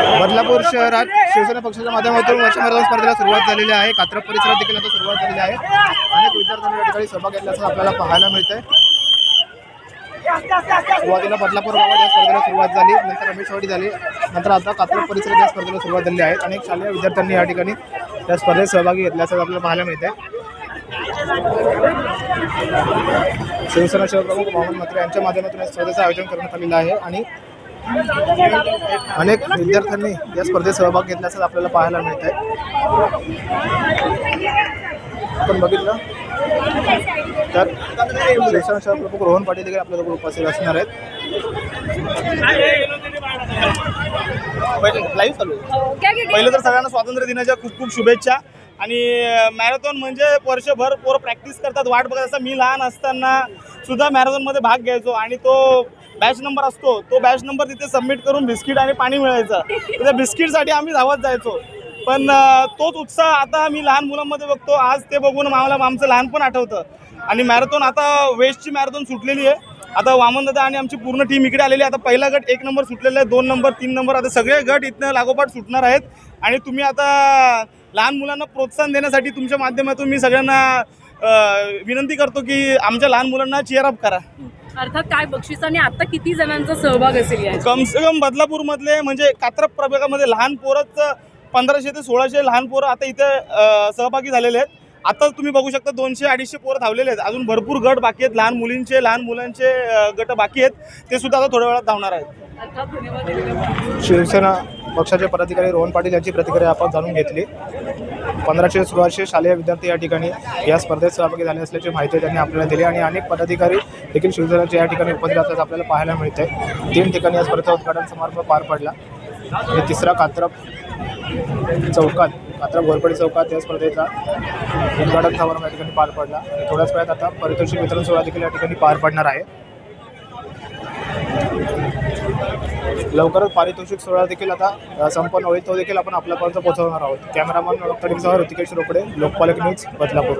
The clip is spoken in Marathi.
बदलापूर शहरात शिवसेना पक्षाच्या माध्यमातून वर्ष मॅरेथॉन स्पर्धेला सुरुवात झालेली आहे. कात्रप परिसरात देखील आता सुरुवात झालेली आहे. अनेक विद्यार्थ्यांनी या ठिकाणी सहभाग घेतल्याचं आपल्याला पाहायला मिळतंय. सुरुवातीला बदलापूर गावात या स्पर्धेला सुरुवात झाली नंतर रमेशवाडी झाली नंतर आता कात्रप परिसरात या स्पर्धेला सुरुवात झाली आहे. अनेक शालेय विद्यार्थ्यांनी या ठिकाणी या स्पर्धेत सहभागी घेतल्याचं आपल्याला पाहायला मिळतंय. शिवसेना शहरप्रमुख मोहम्मद म्हात्रे यांच्या माध्यमातून या स्पर्धेचं आयोजन करण्यात आलेलं आहे आणि अनेक विद्यार्थ्यांनी या स्पर्धेत सहभाग घेतल्याचं आपल्याला पाहायला मिळत आहे आपण बघितलं. तर शिवसेना शहरप्रमुख रोहन पाटील देखील आपल्याला उपस्थित असणार आहेत. लाईव्ह चालू. पहिलं तर सगळ्यांना स्वातंत्र्य दिनाच्या खूप खूप शुभेच्छा. आणि मॅरेथॉन म्हणजे वर्षभर पोरं प्रॅक्टिस करतात वाट बघत असतात. मी लहान असताना सुद्धा मॅरेथॉनमध्ये भाग घ्यायचो. आणि तो बॅच नंबर असतो तो बॅच नंबर तिथे सबमिट करून बिस्किट आणि पाणी मिळायचं. त्या बिस्किटसाठी आम्ही धावत जायचो. पण तोच उत्साह आता मी लहान मुलांमध्ये बघतो. आज ते बघून आम्हाला आमचं लहानपण आठवतं. आणि मॅरेथॉन आता वेस्टची मॅरेथॉन सुटलेली आहे. आता वामन दादा आणि आमची पूर्ण टीम इकडे आलेली आहे. आता पहिला गट एक नंबर सुटलेला आहे दोन नंबर तीन नंबर. आता सगळे गट इथनं लागोपाठ सुटणार आहेत. आणि तुम्ही आता लहान मुलांना प्रोत्साहन देण्यासाठी तुमच्या माध्यमातून मी सगळ्यांना विनंती करतो की आमच्या लहान मुलांना चेअर अप करा. अर्थात काय बक्षीस आणि आता किती जणांचा सहभाग असेल कम से कम बदलापूरमधले म्हणजे कात्रप प्रभागामध्ये लहान पोरच पंधराशे ते सोळाशे लहान पोरं आता इथे अं, सहभागी झालेले आहेत. आता तुम्ही बघू शकता दोनशे अडीचशे पोरं धावलेले आहेत. अजून भरपूर गट बाकी आहेत. लहान मुलींचे लहान मुलांचे अं, गट बाकी आहेत. ते सुद्धा आता थोड्या वेळात धावणार आहेत. अर्थात धन्यवाद. दिलेल्या शिवसेना पक्षाचे पदाधिकारी रोहन पाटील यांची प्रतिक्रिया आपण जाणून घेतली. पंधराशे सोळाशे शालेय विद्यार्थी या ठिकाणी या स्पर्धेत सहभागी झाले असल्याची माहिती त्यांनी आपल्याला दिली आणि अनेक पदाधिकारी देखील शिवसेनेचे या ठिकाणी उपस्थित असल्याचं आपल्याला पाहायला मिळते तीन ठिकाणी या स्पर्धेचा उद्घाटन समारंभ पार पडला. आणि तिसरा कात्रप चौकात कात्रप घोरपडी चौकात या स्पर्धेचा उद्घाटन समारंभ या ठिकाणी पार पडला. आणि थोड्याच वेळात आता पारितोषिक वितरण सोहळा देखील या ठिकाणी पार पडणार आहे. लवकरच पारितोषिक सोहळा देखील आता संपन्न होईल. तो देखील आपण आपल्यापर्यंत पोहोचवणार आहोत. Cameraman doctor Hrishikesh Rokade Lokpalak news Badlapur.